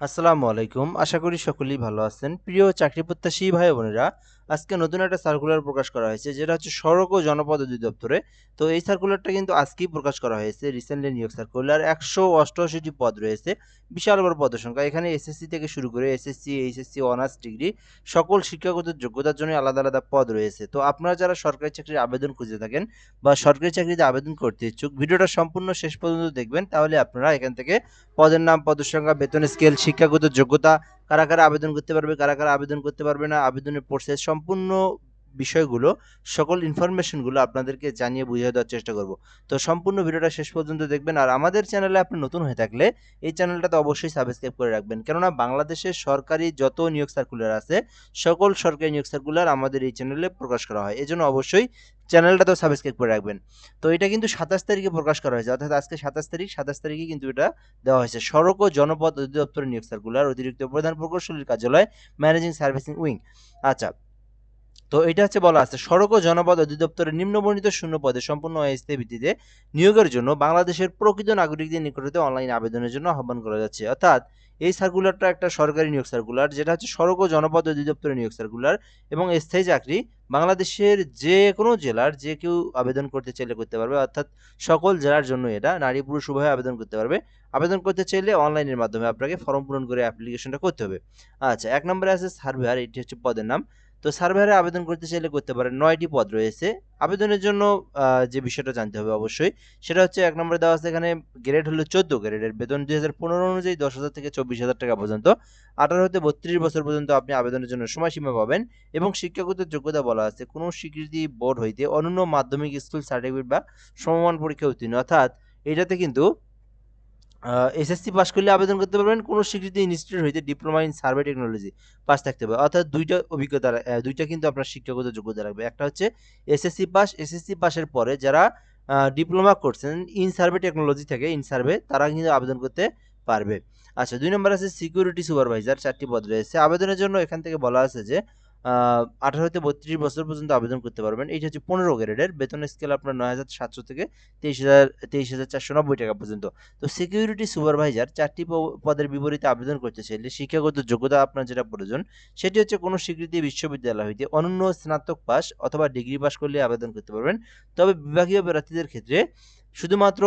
আসসালামু আলাইকুম। আশা করি সকলেই ভালো আছেন। প্রিয় চাকরি প্রত্যাশী ভাই বোনেরা আজকে নতুন একটা সার্কুলার প্রকাশ করা হয়েছে, যেটা হচ্ছে সড়ক ও জনপদ অধিদপ্তরে। তো এই সার্কুলারটা কিন্তু আজকেই প্রকাশ করা হয়েছে রিসেন্টলি নিয়োগ সার্কুলার একশো অষ্টআশিটি পদ রয়েছে, বিশাল বড় পদের সংখ্যা। এখানে এসএসসি থেকে শুরু করে এসএসসি এইচএসসি অনার্স ডিগ্রি সকল শিক্ষাগত যোগ্যতার জন্য আলাদা আলাদা পদ রয়েছে। তো আপনারা যারা সরকারি চাকরির আবেদন খুঁজে থাকেন বা সরকারি চাকরিতে আবেদন করতে ইচ্ছুক, ভিডিওটা সম্পূর্ণ শেষ পর্যন্ত দেখবেন, তাহলে আপনারা এখান থেকে পদের নাম, পদের সংখ্যা, বেতন স্কেল শিক্ষাগত যোগ্যতা কারা কারা আবেদন করতে পারবে কারা কারা আবেদন করতে পারবে না আবেদনের প্রসেস সম্পূর্ণ বিষয়গুলো, সকল ইনফরমেশনগুলো আপনাদেরকে জানিয়ে বুঝিয়ে দেওয়ার চেষ্টা করব। তো সম্পূর্ণ ভিডিওটা শেষ পর্যন্ত দেখবেন আর আমাদের চ্যানেলে আপনি নতুন হয়ে থাকলে এই চ্যানেলটাতে অবশ্যই সাবস্ক্রাইব করে রাখবেন। কেননা বাংলাদেশের সরকারি যত নিয়োগ সার্কুলার আছে, সকল সরকারি নিয়োগ সার্কুলার আমাদের এই চ্যানেলে প্রকাশ করা হয়। এজন্য অবশ্যই চ্যানেলটাতেও সাবস্ক্রাইব করে রাখবেন। তো এটা কিন্তু সাতাশ তারিখে প্রকাশ করা হয়েছে, অর্থাৎ আজকে সাতাশ তারিখ, সাতাশ তারিখে কিন্তু এটা দেওয়া হয়েছে। সড়ক ও জনপথ অধিদপ্তরের নিয়োগ সার্কুলার অতিরিক্ত প্রধান প্রকৌশলীর কার্যালয় ম্যানেজিং সার্ভিসিং উইং আচ্ছা তো এটা হচ্ছে বলা আছে, সড়ক ও জনপদ অধিদপ্তরের নিম্নবর্ণিত শূন্য পদে সম্পূর্ণ অস্থায়ী ভিত্তিতে নিয়োগের জন্য বাংলাদেশের প্রকৃত নাগরিকদের নিকটতে অনলাইন আবেদনের জন্য আহ্বান করা যাচ্ছে। অর্থাৎ এই সার্কুলারটা একটা সরকারি নিয়োগ সার্কুলার যেটা হচ্ছে সড়ক ও জনপদ অধিদপ্তরের নিয়োগ সার্কুলার এবং স্থায়ী চাকরি বাংলাদেশের যে কোনো জেলার যে কেউ আবেদন করতে চাইলে করতে পারবে, অর্থাৎ সকল জেলার জন্য এটা, নারী পুরুষ উভয় আবেদন করতে পারবে। আবেদন করতে চাইলে অনলাইনের মাধ্যমে আপনাকে ফর্ম পূরণ করে অ্যাপ্লিকেশনটা করতে হবে। আচ্ছা এক নম্বরে আছে সার্ভেয়ার এটি হচ্ছে পদের নাম। তো সার্ভেয়ারে আবেদন করতে চাইলে করতে পারেন। নয়টি পদ রয়েছে। আবেদনের জন্য যে বিষয়টা জানতে হবে অবশ্যই, সেটা হচ্ছে এক নম্বরে দেওয়া আছে এখানে গ্রেড হলো চোদ্দ গ্রেডের বেতন দুই হাজার পনেরো অনুযায়ী দশ হাজার থেকে চব্বিশ হাজার টাকা পর্যন্ত। আঠারো হতে বত্রিশ বছর পর্যন্ত আপনি আবেদনের জন্য সময়সীমা পাবেন এবং শিক্ষাগত যোগ্যতা বলা আছে। কোনো স্বীকৃতি বোর্ড হইতে অনন্য মাধ্যমিক, স্কুল সার্টিফিকেট বা সমমান পরীক্ষা উত্তীর্ণ। অর্থাৎ এটাতে কিন্তু এসএসসি পাস করলে আবেদন করতে পারবেন। কোনো স্বীকৃতি ইনস্টিটিউট হইতে diploma in survey technology pass থাকতে হবে। অর্থাৎ দুইটা অভিজ্ঞতা দুইটা কিন্তু আপনার শিক্ষাগত যোগ্যতা রাখবে। একটা হচ্ছে এসএসসি পাস এসএসসি পাসের পরে যারা ডিপ্লোমা করছেন ইন সার্ভে টেকনোলজি থেকে ইন সার্ভে তারা কিন্তু আবেদন করতে পারবে। আচ্ছা দুই নম্বর আছে সিকিউরিটি সুপারভাইজার চারটি পদ রয়েছে। আবেদনের জন্য এখান থেকে বলা আছে যে আঠারো থেকে বত্রিশ বছর পর্যন্ত আবেদন করতে পারবেন। এইটা হচ্ছে পনেরো গ্রেডের, বেতন স্কেল আপনার নয় হাজার সাতশো থেকে তেইশ হাজার তেইশ হাজার চারশো নব্বই টাকা পর্যন্ত। তো সিকিউরিটি সুপারভাইজার চারটি পদের বিপরীতে আবেদন করতে চাইলে শিক্ষাগত যোগ্যতা আপনার যেটা প্রয়োজন, সেটি হচ্ছে কোনো স্বীকৃতি বিশ্ববিদ্যালয় হইতে অনন্য স্নাতক পাস অথবা ডিগ্রি পাস করলে আবেদন করতে পারবেন। তবে বিভাগীয় প্রার্থীদের ক্ষেত্রে শুধুমাত্র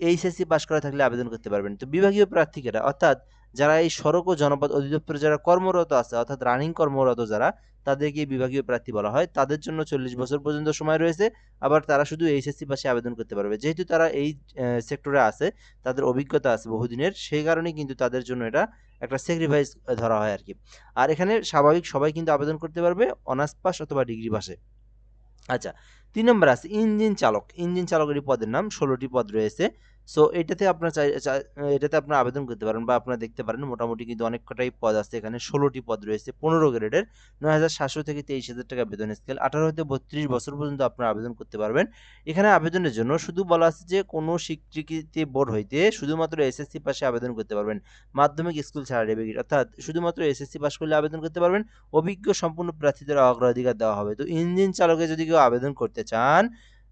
এইচএসসি পাস করা থাকলে আবেদন করতে পারবেন। তো বিভাগীয় প্রার্থীরা অর্থাৎ যারা এই সড়ক ও জনপদ অধিদপ্তরে যারা কর্মরত আছে, অর্থাৎ রানিং কর্মরত যারা, তাদেরকে বিভাগীয় প্রার্থী বলা হয়। তাদের জন্য চল্লিশ বছর পর্যন্ত সময় রয়েছে। আবার তারা শুধু এইচএসসি পাশে আবেদন করতে পারবে। যেহেতু তারা এই সেক্টরে আছে, তাদের অভিজ্ঞতা আছে বহুদিনের, সেই কারণেই কিন্তু তাদের জন্য এটা একটা স্যাক্রিফাইস ধরা হয় আর কি আর এখানে স্বাভাবিক সবাই কিন্তু আবেদন করতে পারবে অনার্স পাস অথবা ডিগ্রি পাশে আচ্ছা তিন নম্বর আছে, ইঞ্জিন চালক। ইঞ্জিন চালকেরই পদের নাম, ষোলোটি পদ রয়েছে। সো এটাতে আপনার চাই এটাতে আপনার আবেদন করতে পারেন বা আপনারা দেখতে পারেন মোটামুটি কিন্তু অনেক কটাই পদ আছে। এখানে ষোলোটি পদ রয়েছে, পনেরো গ্রেডের নয় হাজার সাতশো থেকে তেইশ হাজার টাকা বেতন স্কেল, আঠারো হতে বত্রিশ বছর পর্যন্ত আপনারা আবেদন করতে পারবেন। এখানে আবেদনের জন্য শুধু বলা আছে যে কোনো স্বীকৃতি বোর্ড হইতে শুধুমাত্র এসএসসি পাশে আবেদন করতে পারবেন। মাধ্যমিক স্কুল সার্টিফিকেট অর্থাৎ শুধুমাত্র এসএসসি পাস করলে আবেদন করতে পারবেন। অভিজ্ঞ সম্পূর্ণ প্রার্থীদের অগ্রাধিকার দেওয়া হবে। তো ইঞ্জিন চালকে যদি কেউ আবেদন করতে চান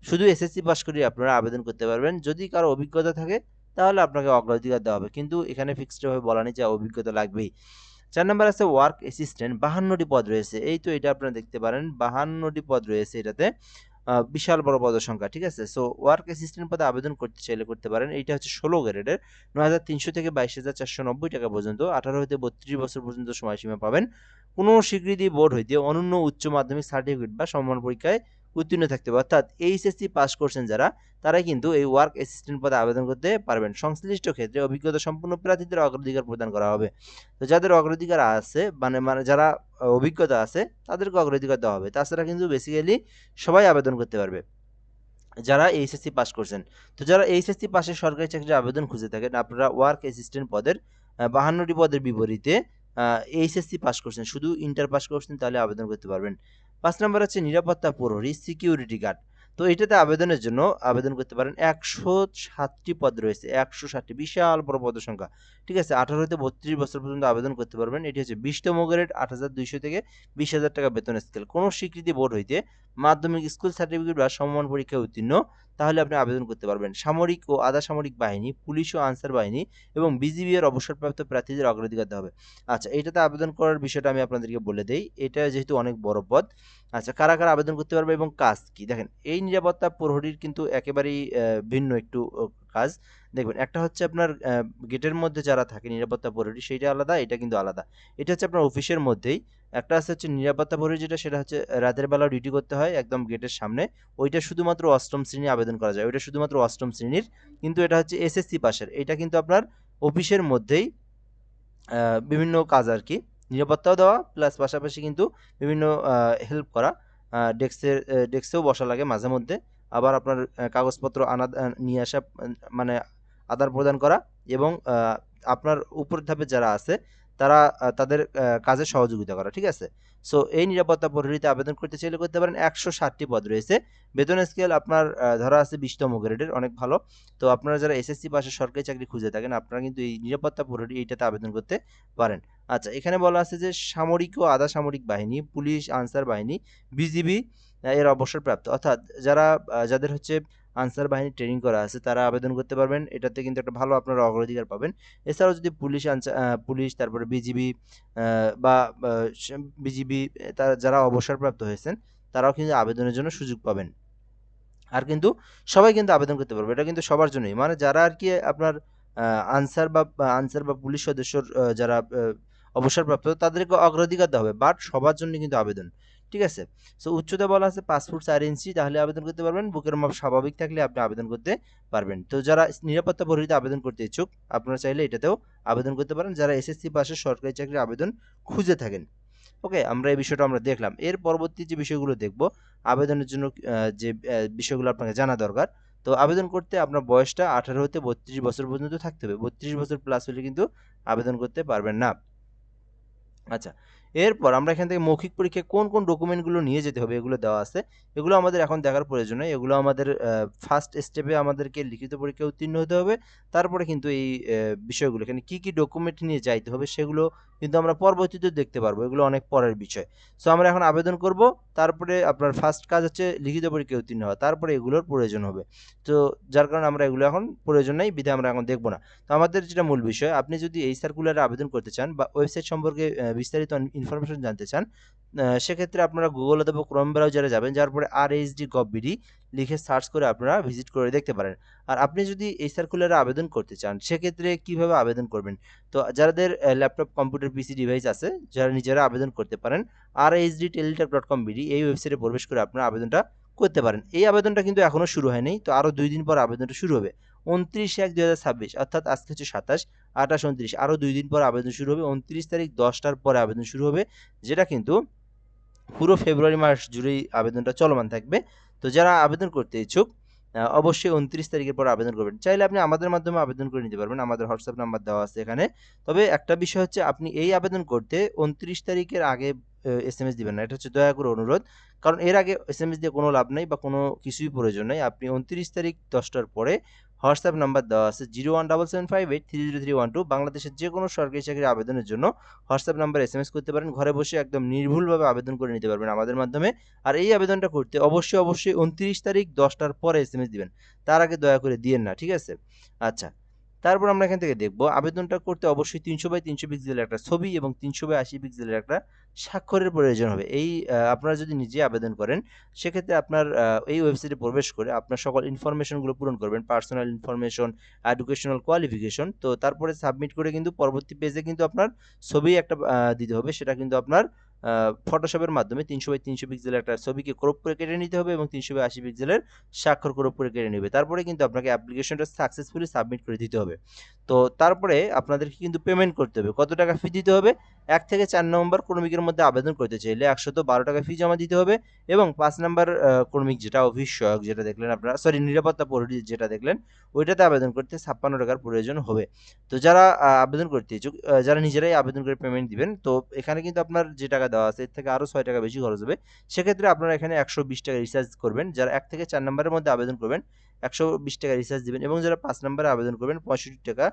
শুধু এসএসসি পাস করে আপনারা আবেদন করতে পারবেন। যদি কারও অভিজ্ঞতা থাকে, তাহলে আপনাকে অগ্রাধিকার দেওয়া হবে। কিন্তু এখানে ফিক্সডভাবে বলা নেই যে অভিজ্ঞতা লাগবেই। চার নম্বর আছে ওয়ার্ক অ্যাসিস্ট্যান্ট বাহান্নটি পদ রয়েছে। এই তো এটা আপনারা দেখতে পারেন, বাহান্নটি পদ রয়েছে এটাতে। বিশাল বড় পদের সংখ্যা, ঠিক আছে? সো ওয়ার্ক অ্যাসিস্ট্যান্ট পদে আবেদন করতে চাইলে করতে পারেন। এইটা হচ্ছে ষোলো গ্রেডের নয় হাজার তিনশো থেকে বাইশ হাজার চারশো নব্বই টাকা পর্যন্ত, আঠারো হতে বত্রিশ বছর পর্যন্ত সময়সীমা পাবেন। কোনো স্বীকৃতি বোর্ড হইতে অনন্য উচ্চ মাধ্যমিক সার্টিফিকেট বা সম্মান পরীক্ষায় উত্তীর্ণ থাকতে হবে। অর্থাৎ এইচএসসি পাস করছেন যারা, তারা কিন্তু এই ওয়ার্ক অ্যাসিস্ট্যান্ট পদে আবেদন করতে পারবেন। সংশ্লিষ্ট ক্ষেত্রে অভিজ্ঞতা সম্পন্ন প্রার্থীদের অগ্রাধিকার প্রদান করা হবে। তো যাদের অগ্রাধিকার আছে মানে মানে যারা অভিজ্ঞতা আছে, তাদেরকে অগ্রাধিকার দেওয়া হবে। তাছাড়া কিন্তু বেসিক্যালি সবাই আবেদন করতে পারবে। যারা এইচএসসি পাস করছেন। তো যারা এইচএসসি পাশে সরকারি চাকরির আবেদন খুঁজে থাকেন, আপনারা ওয়ার্ক অ্যাসিস্ট্যান্ট পদের বাহান্নটি পদের বিপরীতে এইচএসসি পাস করছেন। শুধু ইন্টার পাস করছেন, তাহলে আবেদন করতে পারবেন। পাঁচ নম্বর হচ্ছে নিরাপত্তা প্রহরী সিকিউরিটি গার্ড তো এটাতে আবেদনের জন্য আবেদন করতে পারেন একশো সাতটি পদ রয়েছে, একশো ষাটটি বিশাল বড় পদের সংখ্যা। ঠিক আছে আঠারো হতে বত্রিশ বছর পর্যন্ত আবেদন করতে পারবেন। এটি হচ্ছে বিশতম গ্রেড, আট হাজার দুইশো থেকে বিশ হাজার টাকা বেতন স্কেল। কোনো স্বীকৃতি বোর্ড হইতে মাধ্যমিক স্কুল সার্টিফিকেট বা সমমান পরীক্ষায় উত্তীর্ণ তাহলে আপনি আবেদন করতে পারবেন। সামরিক ও আধা সামরিক বাহিনী, পুলিশ ও আনসার বাহিনী এবং বিজিবি এর অবসরপ্রাপ্ত প্রার্থীদের অগ্রাধিকার হবে। আচ্ছা এটাতে আবেদন করার বিষয়টা আমি আপনাদেরকে বলে দেই। এটা যেহেতু অনেক বড় পদ। আচ্ছা কারা কারা আবেদন করতে পারবে এবং কাজ কি? দেখেন, এই নিরাপত্তা প্রহরীর কিন্তু একেবারেই ভিন্ন একটু কাজ। দেখবেন, একটা হচ্ছে আপনার গেটের মধ্যে যারা থাকে নিরাপত্তা প্রহরী, সেইটা আলাদা, এটা কিন্তু আলাদা। এটা হচ্ছে আপনার অফিসের মধ্যেই একটা আছে হচ্ছে নিরাপত্তা প্রহরী যেটা সেটা হচ্ছে রাতের বেলা ডিউটি করতে হয় একদম গেটের সামনে। ওইটা শুধুমাত্র অষ্টম শ্রেণি আবেদন করা যায়। ওইটা শুধুমাত্র অষ্টম শ্রেণির, কিন্তু এটা হচ্ছে এসএসসি পাশের। এটা কিন্তু আপনার অফিসের মধ্যেই বিভিন্ন কাজ আর কি। নিরাপত্তাও দেওয়া প্লাস পাশাপাশি কিন্তু বিভিন্ন হেল্প করা। ডেস্কের ডেস্কেও বসা লাগে মাঝে মধ্যে। আবার আপনার কাগজপত্র আনা নিয়ে আসা মানে আদান প্রদান করা এবং আপনার উপর ধাপে যারা আছে তারা তাদের কাজে সহযোগিতা করা, ঠিক আছে? সো এই নিরাপত্তা প্রহরীতে আবেদন করতে চাইলে করতে পারেন একশো ষাটটি পদ রয়েছে। বেতন স্কেল আপনার ধরা আছে বিশতম গ্রেডের অনেক ভালো। তো আপনারা যারা এসএসসি পাশে সরকারি চাকরি খুঁজে থাকেন, আপনারা কিন্তু এই নিরাপত্তা প্রহরী এইটাতে আবেদন করতে পারেন। আচ্ছা এখানে বলা আছে যে সামরিক ও আধা সামরিক বাহিনী, পুলিশ, আনসার বাহিনী, বিজিবি, এর অবসরপ্রাপ্ত। অর্থাৎ যারা যাদের হচ্ছে আনসার বাহিনী ট্রেনিং করা আছে, তারা আবেদন করতে পারবেন। এটাতে কিন্তু একটা ভালো আপনারা অগ্রাধিকার পাবেন। এছাড়াও যদি পুলিশ পুলিশ, তারপরে বিজিবি বা বিজিবি তারা যারা অবসরপ্রাপ্ত হয়েছেন, তারাও কিন্তু আবেদনের জন্য সুযোগ পাবেন। আর কিন্তু সবাই কিন্তু আবেদন করতে পারবে, এটা কিন্তু সবার জন্যই। মানে যারা আর কি আপনার আনসার বা আনসার বা পুলিশ সদস্যর যারা অবসরপ্রাপ্ত, তাদেরকে অগ্রাধিকার দেওয়া হবে। বাট সবার জন্য কিন্তু আবেদন। ঠিক আছে? সো উচ্চতা বলা আছে পাঁচ ফুট চার ইঞ্চি, তাহলে আবেদন করতে পারবেন। বুকের মাপ স্বাভাবিক থাকলে আপনি আবেদন করতে পারবেন। তো, যারা নিরাপত্তা পরিহিতে আবেদন করতে ইচ্ছুক, আপনারা চাইলে এটাতেও আবেদন করতে পারেন। যারা এসএসসি পাশে সরকারি চাকরির আবেদন খুঁজে থাকেন। ওকে আমরা এই বিষয়টা আমরা দেখলাম। এর পরবর্তী যে বিষয়গুলো দেখব, আবেদনের জন্য যে বিষয়গুলো আপনাকে জানা দরকার, তো আবেদন করতে আপনার বয়সটা আঠারো হতে বত্রিশ বছর পর্যন্ত থাকতে হবে। বত্রিশ বছর প্লাস হলে কিন্তু আবেদন করতে পারবেন না। আচ্ছা এরপর আমরা এখান থেকে মৌখিক পরীক্ষায় কোন কোন ডকুমেন্টগুলো নিয়ে যেতে হবে এগুলো দেওয়া আছে। এগুলো আমাদের এখন দেখার প্রয়োজন নেই। এগুলো আমাদের ফার্স্ট স্টেপে আমাদেরকে লিখিত পরীক্ষায় উত্তীর্ণ হতে হবে। তারপরে কিন্তু এই বিষয়গুলো, এখানে কী কী ডকুমেন্ট নিয়ে যাইতে হবে সেগুলো কিন্তু আমরা পরবর্তীতে দেখতে পারব, এগুলো অনেক পরের বিষয়। সো আমরা এখন আবেদন করব, তারপরে আপনার ফার্স্ট কাজ হচ্ছে লিখিত পরীক্ষায় উত্তীর্ণ হওয়া, তারপরে এগুলোর প্রয়োজন হবে। তো, যার কারণে আমরা এগুলো এখন প্রয়োজন নেই বিধে আমরা এখন দেখব না। তো, আমাদের যেটা মূল বিষয়, আপনি যদি এই সার্কুলারে আবেদন করতে চান বা ওয়েবসাইট সম্পর্কে বিস্তারিত ইনফরমেশন জানতে চান সেক্ষেত্রে আপনারা গুগল অথবা ক্রম ব্রাউজারে যাবেন, যার পরে R H D gov BD লিখে সার্চ করে আপনারা ভিজিট করে দেখতে পারেন। আর আপনি যদি এই সার্কুলারে আবেদন করতে চান সেক্ষেত্রে কীভাবে আবেদন করবেন? তো যাদের ল্যাপটপ কম্পিউটার পিসি ডিভাইস আছে যারা নিজেরা আবেদন করতে পারেন আর H D Teletalk dot com BD এই ওয়েবসাইটে প্রবেশ করে আপনারা আবেদনটা করতে পারেন। এই আবেদনটা কিন্তু এখনও শুরু হয়নি তো আরও দুই দিন পর আবেদনটা শুরু হবে। উনত্রিশ এক দুই হাজার ছাব্বিশ অর্থাৎ আজকে হচ্ছে সাতাশ আঠাশ উনত্রিশ আরও দুই দিন পর আবেদন শুরু হবে। উনত্রিশ তারিখ দশটার পরে আবেদন শুরু হবে যেটা কিন্তু পুরো ফেব্রুয়ারি মাস জুড়েই আবেদনটা চলমান থাকবে। তো যারা আবেদন করতে ইচ্ছুক অবশ্যই উনত্রিশ তারিখের পর আবেদন করবেন। চাইলে আপনি আমাদের মাধ্যমে আবেদন করে নিতে পারবেন। আমাদের হোয়াটসঅ্যাপ নাম্বার দেওয়া আছে এখানে। তবে একটা বিষয় হচ্ছে, আপনি এই আবেদন করতে উনত্রিশ তারিখের আগে এস এম এস দিবেন না। এটা হচ্ছে দয়া করে অনুরোধ। কারণ এর আগে এস এম এস দিয়ে কোনো লাভ নেই বা কোনো কিছুই প্রয়োজন নেই। আপনি উনত্রিশ তারিখ দশটার পরে হোয়াটসঅ্যাপ নাম্বার দেওয়া আছে zero one double seven five eight three zero three one two. বাংলাদেশের যে কোনো সরকারি চাকরির আবেদনের জন্য WhatsApp number S M S করতে পারেন। ঘরে বসে একদম নির্ভুলভাবে আবেদন করে নিতে পারবেন আমাদের মাধ্যমে। আর এই আবেদনটা করতে অবশ্যই অবশ্যই উনত্রিশ তারিখ দশটার পরে এস এম এস দিবেন। তার আগে দয়া করে দিয়েন না, ঠিক আছে? আচ্ছা তারপর আমরা এখান থেকে দেখব, আবেদনটা করতে অবশ্যই তিনশো বাই তিনশো পিক্সেলের একটা ছবি এবং তিনশো বাই আশি পিক্সেলের একটা স্বাক্ষরের প্রয়োজন হবে। এই আপনারা যদি নিজে আবেদন করেন, সেক্ষেত্রে আপনার এই ওয়েবসাইটে প্রবেশ করে আপনার সকল ইনফরমেশনগুলো পূরণ করবেন। পার্সোনাল ইনফরমেশন এডুকেশনাল কোয়ালিফিকেশন তো তারপরে সাবমিট করে কিন্তু পরবর্তী পেজে কিন্তু আপনার ছবি একটা দিতে হবে। সেটা কিন্তু আপনার ফটোশপের মাধ্যমে তিনশো বাই তিনশো পিক্সেলের একটা ছবিকে ক্রপ করে কেটে নিতে হবে এবং তিনশো বাই আশি পিক্সেলের স্বাক্ষর ক্রপ করে কেটে নেবে। তারপরে কিন্তু আপনাকে অ্যাপ্লিকেশনটা সাকসেসফুলি সাবমিট করে দিতে হবে। তো তারপরে আপনাদেরকে কিন্তু পেমেন্ট করতে হবে। কত টাকা ফি দিতে হবে? এক থেকে চার নম্বর কর্মিকের মধ্যে আবেদন করতে চাইলে একশত বারো টাকা ফি জমা দিতে হবে এবং পাঁচ নম্বর কর্মিক যেটা সহায়ক যেটা দেখলেন আপনারা সরি নিরাপত্তা পরিধি যেটা দেখলেন, ওইটাতে আবেদন করতে ছাপ্পান্ন টাকার প্রয়োজন হবে। তো যারা আবেদন করতে ইচ্ছুক যারা নিজেরাই আবেদন করে পেমেন্ট দিবেন, তো এখানে কিন্তু আপনার যে টাকা দেওয়া আছে, এর থেকে আরও ছয় টাকা বেশি খরচ হবে। সেক্ষেত্রে আপনারা এখানে একশো বিশ টাকা রিচার্জ করবেন। যারা এক থেকে চার নম্বরের মধ্যে আবেদন করবেন, একশো বিশ টাকা রিচার্জ দেবেন এবং যারা পাঁচ নম্বরে আবেদন করবেন, পঁয়ষট্টি টাকা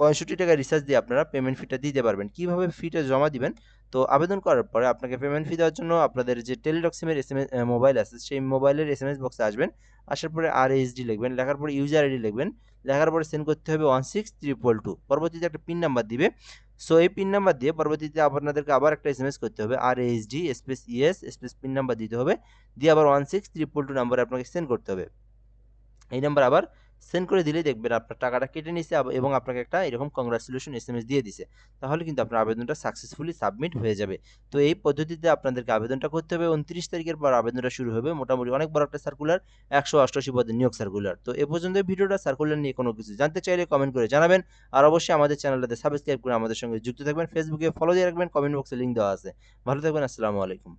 পঁয়ষট্টি টাকা রিচার্জ দিয়ে আপনারা পেমেন্ট ফিটা দিতে পারবেন। কীভাবে ফিটা জমা দিবেন? তো আবেদন করার পরে আপনাকে পেমেন্ট ফি দেওয়ার জন্য আপনাদের যে টেলিটক সিমের এস এম মোবাইল আছে, সেই মোবাইলের এস এম এস বক্সে আসবেন। আসার পরে আর এইচডি লিখবেন, লেখার পরে ইউজার আইডি লিখবেন, লেখার পরে সেন্ড করতে হবে ওয়ান সিক্স ট্রিপল টু পরবর্তীতে একটা পিন নাম্বার দিবে। সো এই পিন নাম্বার দিয়ে পরবর্তীতে আপনাদেরকে আবার একটা এস করতে হবে আর HD space ES space pin number দিতে হবে, দিয়ে আবার ওয়ান সিক্স ট্রিপল টু নাম্বারে আপনাকে সেন্ড করতে হবে। এই নাম্বার আবার সেন্ড করে দিলেই দেখবেন আপনার টাকাটা কেটে নিছে এবং আপনাকে একটা এরকম কংগ্রাচুলেশন এস এম এস দিয়ে দিছে। তাহলে কিন্তু আপনার আবেদনটা সাকসেসফুলি সাবমিট হয়ে যাবে। তো এই পদ্ধতিতে আপনাদেরকে আবেদনটা করতে হবে। উনত্রিশ তারিখের পর আবেদনটা শুরু হবে। মোটামুটি অনেক বড় একটা সার্কুলার একশো অষ্টআশি পদের নিয়োগ সার্কুলার তো এ পর্যন্ত ভিডিওটা সার্কুলার নিয়ে কোনো কিছু জানতে চাইলে কমেন্ট করে জানাবেন। আর অবশ্যই আমাদের চ্যানেলটাতে সাবস্ক্রাইব করে আমাদের সঙ্গে যুক্ত থাকবেন। ফেসবুকে ফলো দিয়ে রাখবেন। কমেন্ট বক্সে লিঙ্ক দেওয়া আছে। ভালো থাকবেন। আসসালামু আলাইকুম।